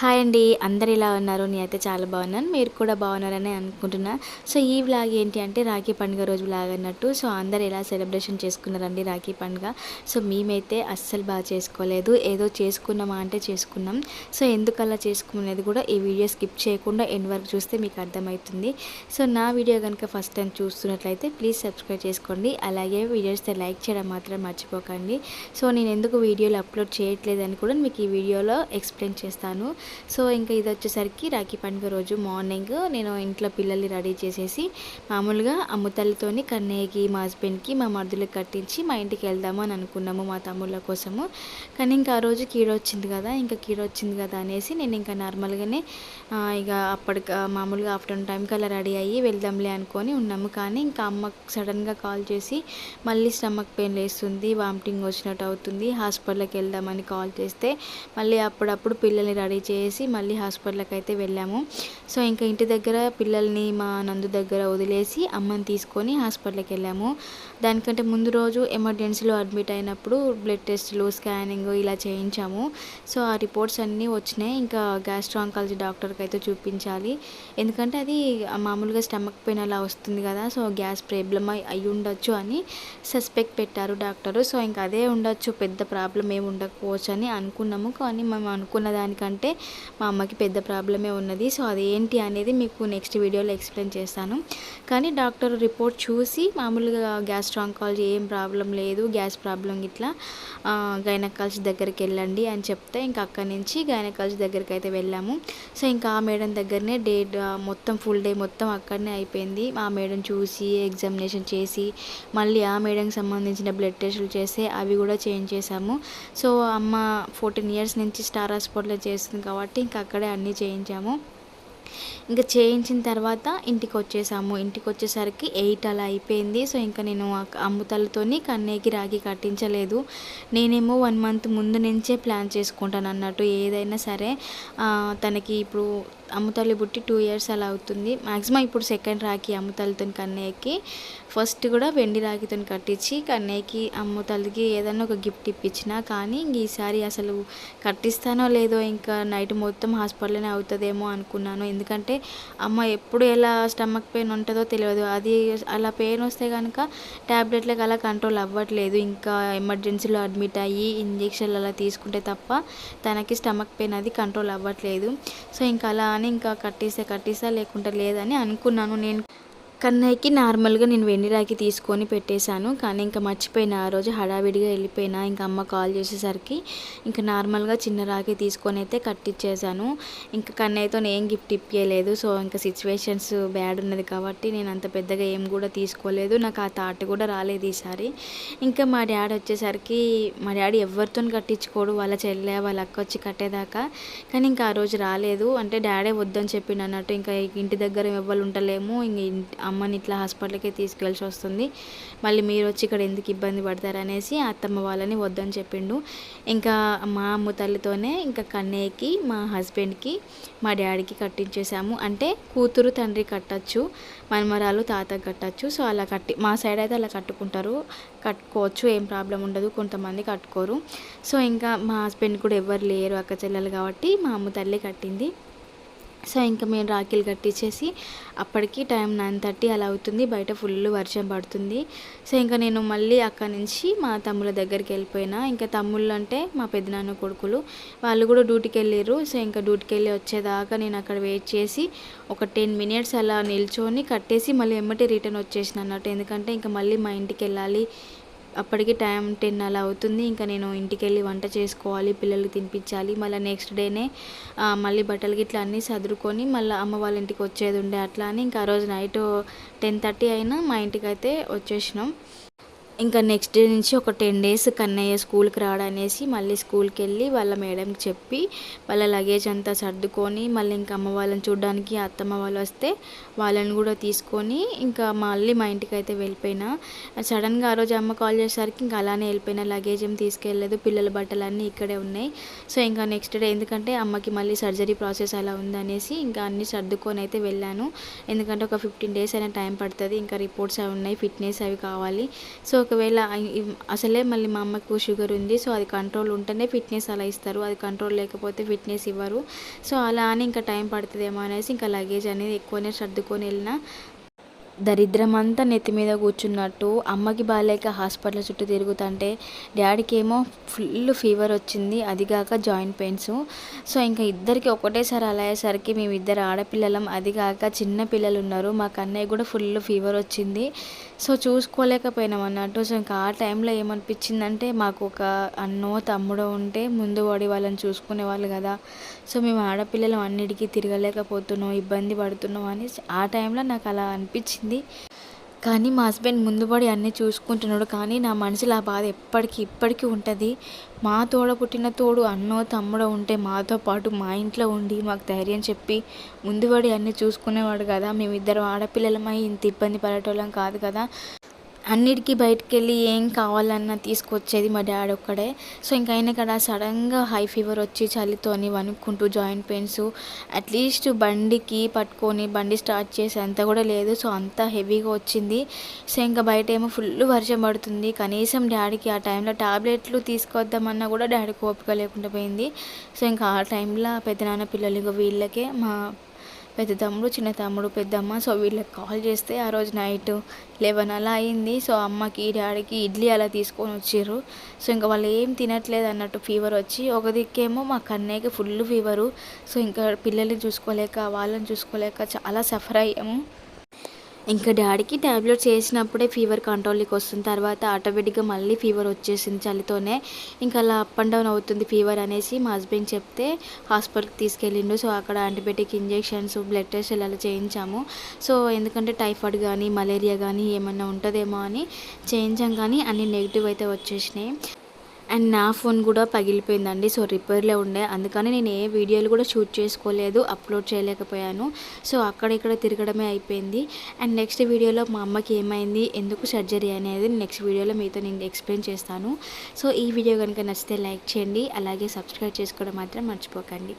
Hi అండి. అందరు ఇలా ఉన్నారు? నేనైతే చాలా బాగున్నాను. మీరు కూడా బాగున్నారని అనుకుంటున్నా. సో ఈ వ్లాగ్ ఏంటి అంటే రాఖీ పండుగ రోజు వ్లాగ్ అన్నట్టు. సో అందరు ఎలా సెలబ్రేషన్ చేసుకున్నారండి రాఖీ పండుగ? సో మేమైతే అస్సలు బాగా చేసుకోలేదు. ఏదో చేసుకున్నామా అంటే చేసుకున్నాం. సో ఎందుకు అలా చేసుకునేది కూడా ఈ వీడియో స్కిప్ చేయకుండా ఎండ్ వరకు చూస్తే మీకు అర్థమవుతుంది. సో నా వీడియో కనుక ఫస్ట్ టైం చూస్తున్నట్లయితే ప్లీజ్ సబ్స్క్రైబ్ చేసుకోండి. అలాగే వీడియోస్తో లైక్ చేయడం మాత్రం మర్చిపోకండి. సో నేను ఎందుకు వీడియోలు అప్లోడ్ చేయట్లేదని కూడా మీకు ఈ వీడియోలో ఎక్స్ప్లెయిన్ చేస్తాను. సో ఇంకా ఇది వచ్చేసరికి రాఖీ పండుగ రోజు మార్నింగ్ నేను ఇంట్లో పిల్లల్ని రెడీ చేసేసి మామూలుగా అమ్మతల్లితోని కన్నయ్యకి మా హస్బెండ్కి మా మరుదులకు కట్టించి మా ఇంటికి వెళ్దాము అని అనుకున్నాము మా తమ్ముళ్ళ కోసము. కానీ ఇంకా ఆ రోజు కీడ వచ్చింది కదా ఇంకా కీడ వచ్చింది కదా అనేసి నేను ఇంకా నార్మల్గానే ఇక అప్పటికి మామూలుగా ఆఫ్టర్నూన్ టైంకి అలా రెడీ అయ్యి వెళ్దాంలే అనుకొని ఉన్నాము. కానీ ఇంకా అమ్మ సడన్గా కాల్ చేసి మళ్ళీ స్టమక్ పెయిన్ లేస్తుంది వామిటింగ్ వచ్చినట్టు అవుతుంది హాస్పిటల్కి వెళ్దామని కాల్ చేస్తే మళ్ళీ అప్పుడప్పుడు పిల్లల్ని రెడీ చేసి మళ్ళీ హాస్పిటల్కి అయితే వెళ్ళాము. సో ఇంకా ఇంటి దగ్గర పిల్లల్ని మా నందు దగ్గర వదిలేసి అమ్మని తీసుకొని హాస్పిటల్కి వెళ్ళాము దానికంటే ముందు రోజు ఎమర్జెన్సీలో అడ్మిట్ అయినప్పుడు బ్లడ్ టెస్టులు స్కానింగ్ ఇలా చేయించాము. సో ఆ రిపోర్ట్స్ అన్నీ వచ్చినాయి. ఇంకా గ్యాస్ట్రాంకాలజీ డాక్టర్కి అయితే చూపించాలి. ఎందుకంటే అది మామూలుగా స్టమక్ పెయిన్ అలా వస్తుంది కదా సో గ్యాస్ ప్రాబ్లమ్ అయి ఉండొచ్చు అని సస్పెక్ట్ పెట్టారు డాక్టరు. సో ఇంకా అదే ఉండొచ్చు పెద్ద ప్రాబ్లం ఏమి ఉండకపోవచ్చు అని అనుకున్నాము. కానీ మేము అనుకున్న దానికంటే మా అమ్మకి పెద్ద ప్రాబ్లమే ఉన్నది. సో అది ఏంటి అనేది మీకు నెక్స్ట్ వీడియోలో ఎక్స్ప్లెయిన్ చేస్తాను. కానీ డాక్టర్ రిపోర్ట్ చూసి మామూలుగా గ్యాస్ట్రాంకాలజీ ఏం ప్రాబ్లం లేదు గ్యాస్ ప్రాబ్లం ఇట్లా గైనకాలజీ దగ్గరికి వెళ్ళండి అని చెప్తే ఇంకా అక్కడి నుంచి గైనకాలజీ దగ్గరికి అయితే వెళ్ళాము. సో ఇంకా ఆ మేడం దగ్గరనే డే మొత్తం ఫుల్ డే మొత్తం అక్కడనే అయిపోయింది. ఆ మేడం చూసి ఎగ్జామినేషన్ చేసి మళ్ళీ ఆ మేడంకి సంబంధించిన బ్లడ్ టెస్టులు చేస్తే అవి కూడా చేంజ్ చేశాము. సో అమ్మ ఫోర్టీన్ ఇయర్స్ నుంచి స్టార్ హాస్పిటల్లో చేస్తుంది కాబట్టి ఇంకా అక్కడే అన్నీ చేయించాము. ఇంకా చేయించిన తర్వాత ఇంటికి వచ్చేసాము ఇంటికి వచ్చేసరికి ఎయిట్ అలా అయిపోయింది. సో ఇంకా నేను అమ్ముతలతోని కన్నయ్యకి రాగి కట్టించలేదు. నేనేమో వన్ మంత్ ముందు నుంచే ప్లాన్ చేసుకుంటాను అన్నట్టు. ఏదైనా సరే తనకి ఇప్పుడు అమ్ముతల్లి పుట్టి టూ ఇయర్స్ అలా అవుతుంది. మ్యాక్సిమం ఇప్పుడు సెకండ్ రాఖీ అమ్ముతల్లితో కన్నయ్యకి. ఫస్ట్ కూడా వెండి రాఖీతో కట్టించి కన్నయ్యకి అమ్ముతల్లికి ఏదైనా ఒక గిఫ్ట్ ఇప్పించిన కానీ ఈసారి అసలు కట్టిస్తానో లేదో ఇంకా నైట్ మొత్తం హాస్పిటల్లోనే అవుతుందేమో అనుకున్నాను. ఎందుకంటే అమ్మ ఎప్పుడు ఎలా స్టమక్ పెయిన్ ఉంటుందో తెలియదు. అది అలా పెయిన్ వస్తే కనుక ట్యాబ్లెట్లకు అలా కంట్రోల్ అవ్వట్లేదు. ఇంకా ఎమర్జెన్సీలో అడ్మిట్ అయ్యి ఇంజక్షన్లు అలా తీసుకుంటే తప్ప తనకి స్టమక్ పెయిన్ అది కంట్రోల్ అవ్వట్లేదు. సో ఇంకా అలా అని ఇంకా కట్టిస్తే కట్టిస్తా లేకుంటే లేదని అనుకున్నాను. నేను కన్నయ్యకి నార్మల్గా నేను వెండి రాకి తీసుకొని పెట్టేశాను. కానీ ఇంకా మర్చిపోయిన ఆ రోజు హడావిడిగా వెళ్ళిపోయినా ఇంకా అమ్మ కాల్ చేసేసరికి ఇంకా నార్మల్గా చిన్న రాకి తీసుకొని అయితే కట్టించేశాను ఇంకా కన్నయ్యతో ఏం గిఫ్ట్ ఇప్పించలేదు సో ఇంకా సిచ్యువేషన్స్ బ్యాడ్ ఉన్నది కాబట్టి నేను అంత పెద్దగా ఏం కూడా తీసుకోలేదు. నాకు ఆ థాట్ కూడా రాలేదు ఈసారి. ఇంకా మా డాడీ వచ్చేసరికి మా డాడీ ఎవరితో కట్టించుకోడు. వాళ్ళ చెల్లె వాళ్ళ అక్క వచ్చి కట్టేదాకా. కానీ ఇంకా ఆ రోజు రాలేదు. అంటే డాడీ వద్దని చెప్పిండు అన్నట్టు ఇంకా ఇంటి దగ్గర ఎవ్వరు ఉండలేము. ఇంక అమ్మని ఇట్లా హాస్పిటల్కి తీసుకెళ్ళి వస్తుంది. మళ్ళీ మీరు వచ్చి ఇక్కడ ఎందుకు ఇబ్బంది పడతారనేసి అత్తమ్మ వాళ్ళని వద్దని చెప్పిండు. ఇంకా మా అమ్మ తల్లితోనే ఇంకా కన్నయ్యకి మా హస్బెండ్కి మా డాడీకి కట్టించేసాము. అంటే కూతురు తండ్రి కట్టచ్చు మనమరాలు తాత కట్టచ్చు. సో అలా కట్టి మా సైడ్ అయితే అలా కట్టుకుంటారు. కట్టుకోవచ్చు ఏం ప్రాబ్లం ఉండదు. కొంతమంది కట్టుకోరు. సో ఇంకా మా హస్బెండ్ కూడా ఎవరు లేరు అక్క చెల్లెలు కాబట్టి మా అమ్మ తల్లి కట్టింది. సో ఇంకా మేము రాఖీలు కట్టించేసి అప్పటికి టైం నైన్ థర్టీ అలా అవుతుంది. బయట ఫుల్ వర్షం పడుతుంది. సో ఇంకా నేను మళ్ళీ అక్కడ నుంచి మా తమ్ముళ్ళ దగ్గరికి వెళ్ళిపోయినా. ఇంకా తమ్ముళ్ళు అంటే మా పెద్దనాన్న కొడుకులు. వాళ్ళు కూడా డ్యూటీకి వెళ్ళారు సో ఇంకా డ్యూటీకి వెళ్ళి వచ్చేదాకా నేను అక్కడ వెయిట్ చేసి ఒక టెన్ మినిట్స్ అలా నిల్చొని కట్టేసి మళ్ళీ వెంబటి రిటర్న్ వచ్చేసిన అన్నట్టు. ఎందుకంటే ఇంకా మళ్ళీ మా ఇంటికి వెళ్ళాలి. అప్పటికి టైం టెన్ అలా అవుతుంది. ఇంకా నేను ఇంటికి వెళ్ళి వంట చేసుకోవాలి పిల్లలకి తినిపించాలి. మళ్ళీ నెక్స్ట్ డేనే మళ్ళీ బట్టలు గిట్లా అన్నీ సదురుకొని మళ్ళీ అమ్మ వాళ్ళ ఇంటికి వచ్చేది ఉండే అట్లా అని ఇంకా ఆ రోజు నైట్ టెన్ థర్టీ అయినా మా ఇంటికి అయితే వచ్చేసినాం. ఇంకా నెక్స్ట్ డే నుంచి ఒక టెన్ డేస్ కన్నయ్య స్కూల్కి రాడనేసి మళ్ళీ స్కూల్కి వెళ్ళి వాళ్ళ మేడంకి చెప్పి వాళ్ళ లగేజ్ అంతా సర్దుకొని మళ్ళీ ఇంకా అమ్మ వాళ్ళని చూడడానికి అత్తమ్మ వాళ్ళు వస్తే వాళ్ళని కూడా తీసుకొని ఇంకా మళ్ళీ మా ఇంటికి అయితే వెళ్ళిపోయినా సడన్గా ఆ రోజు అమ్మ కాల్ చేసేసరికి ఇంకా అలానే వెళ్ళిపోయినా. లగేజ్ ఏం తీసుకెళ్ళలేదు. పిల్లల బట్టలు అన్నీ ఇక్కడే ఉన్నాయి. సో ఇంకా నెక్స్ట్ డే ఎందుకంటే అమ్మకి మళ్ళీ సర్జరీ ప్రాసెస్ అలా ఉందనేసి ఇంకా అన్నీ సర్దుకొని అయితే వెళ్ళాను. ఎందుకంటే ఒక ఫిఫ్టీన్ డేస్ అయినా టైం పడుతుంది. ఇంకా రిపోర్ట్స్ అవి ఉన్నాయి. ఫిట్నెస్ అవి కావాలి. సో ఒకవేళ అసలే మళ్ళీ మా అమ్మకు షుగర్ ఉంది సో అది కంట్రోల్ ఉంటేనే ఫిట్నెస్ అలా ఇస్తారు. అది కంట్రోల్ లేకపోతే ఫిట్నెస్ ఇవ్వరు. సో అలా అని ఇంకా టైం పడుతుందేమో అనేసి ఇంకా లగేజ్ అనేది ఎక్కువనే సర్దుకొని వెళ్ళిన దరిద్రమంతా నెత్తి మీద కూర్చున్నట్టు అమ్మకి బాగాలేక హాస్పిటల్ చుట్టూ తిరుగుతుంటే డాడీకి ఏమో ఫుల్ ఫీవర్ వచ్చింది అదిగాక జాయింట్ పెయిన్స్. సో ఇంకా ఇద్దరికి ఒకటేసారి అలా అయ్యేసరికి మేము ఇద్దరు ఆడపిల్లలం అదిగాక చిన్న పిల్లలు ఉన్నారు మా కన్నయ్య కూడా ఫుల్ ఫీవర్ వచ్చింది. సో చూసుకోలేకపోయినాం అన్నట్టు. సో ఇంకా ఆ టైంలో ఏమనిపించిందంటే మాకు ఒక అన్నో తమ్ముడో ఉంటే ముందు వాడి వాళ్ళని చూసుకునే వాళ్ళు కదా. సో మేము ఆడపిల్లలు అన్నిటికీ తిరగలేకపోతున్నాం ఇబ్బంది పడుతున్నాం అని ఆ టైంలో నాకు అలా అనిపించింది. కానీ మా హస్బెండ్ ముందుపడి అన్నీ చూసుకుంటున్నాడు. కానీ నా మనసులో ఆ బాధ ఎప్పటికీ ఇప్పటికీ ఉంటుంది. మా తోడ పుట్టిన తోడు అన్నో తమ్ముడో ఉంటే మాతో పాటు మా ఇంట్లో ఉండి మాకు ధైర్యం చెప్పి ముందుపడి అన్నీ చూసుకునేవాడు కదా. మేమిద్దరం ఆడపిల్లలమై ఇంత ఇబ్బంది పడేటోళ్ళం కాదు కదా. అన్నిటికీ బయటికి వెళ్ళి ఏం కావాలన్నా తీసుకొచ్చేది మా డాడీ ఒక్కడే. సో ఇంకా ఆయన కదా సడన్గా హై ఫీవర్ వచ్చి చలితోని వణుక్కుంటూ జాయింట్ పెయిన్స్ అట్లీస్ట్ బండికి పట్టుకొని బండి స్టార్ట్ చేసి అంత కూడా లేదు. సో అంత హెవీగా వచ్చింది. సో ఇంకా బయట ఏమో ఫుల్ వర్షం పడుతుంది. కనీసం డాడీకి ఆ టైంలో టాబ్లెట్లు తీసుకొద్దామన్నా కూడా డాడీకి ఓపిక లేకుండా పోయింది. సో ఇంకా ఆ టైంలో పెద్దనాన్న పిల్లలు వీళ్ళకే మా పెద్ద తమ్ముడు చిన్న తమ్ముడు పెద్దమ్మ. సో వీళ్ళకి కాల్ చేస్తే ఆ రోజు నైట్ లెవెన్ అలా అయింది. సో అమ్మకి డాడీకి ఇడ్లీ అలా తీసుకొని వచ్చారు సో ఇంకా వాళ్ళు ఏం తినట్లేదు అన్నట్టు ఫీవర్ వచ్చి ఒక దిక్కేమో మా కన్నయ్యకి ఫుల్ ఫీవరు. సో ఇంకా పిల్లల్ని చూసుకోలేక వాళ్ళని చూసుకోలేక చాలా సఫర్ అయ్యాము. ఇంకా డాడీకి ట్యాబ్లెట్స్ వేసినప్పుడే ఫీవర్ కంట్రోల్కి వస్తుంది. తర్వాత ఆటోమేటిక్గా మళ్ళీ ఫీవర్ వచ్చేసింది చలితోనే. ఇంకా అలా అప్ అండ్ డౌన్ అవుతుంది ఫీవర్ అనేసి మా హస్బెండ్ చెప్తే హాస్పిటల్కి తీసుకెళ్ళిండు. సో అక్కడ యాంటీబయాటిక్ ఇంజెక్షన్స్ బ్లడ్ టెస్ట్ ఇలా చేయించాము. సో ఎందుకంటే టైఫాయిడ్ కానీ మలేరియా కానీ ఏమన్నా ఉంటుందేమో అని చేయించాం కానీ అన్ని నెగిటివ్ అయితే వచ్చేసినాయి. అండ్ నా ఫోన్ కూడా పగిలిపోయిందండి. సో రిపేర్లో ఉండే. అందుకని నేను ఏ వీడియోలు కూడా షూట్ చేసుకోలేదు అప్లోడ్ చేయలేకపోయాను. సో అక్కడ ఇక్కడ తిరగడమే అయిపోయింది. అండ్ నెక్స్ట్ వీడియోలో మా అమ్మకి ఏమైంది ఎందుకు సర్జరీ అనేది నెక్స్ట్ వీడియోలో మీతో నేను ఎక్స్ప్లెయిన్ చేస్తాను. సో ఈ వీడియో కనుక నచ్చితే లైక్ చేయండి. అలాగే సబ్స్క్రైబ్ చేసుకోవడం మాత్రం మర్చిపోకండి.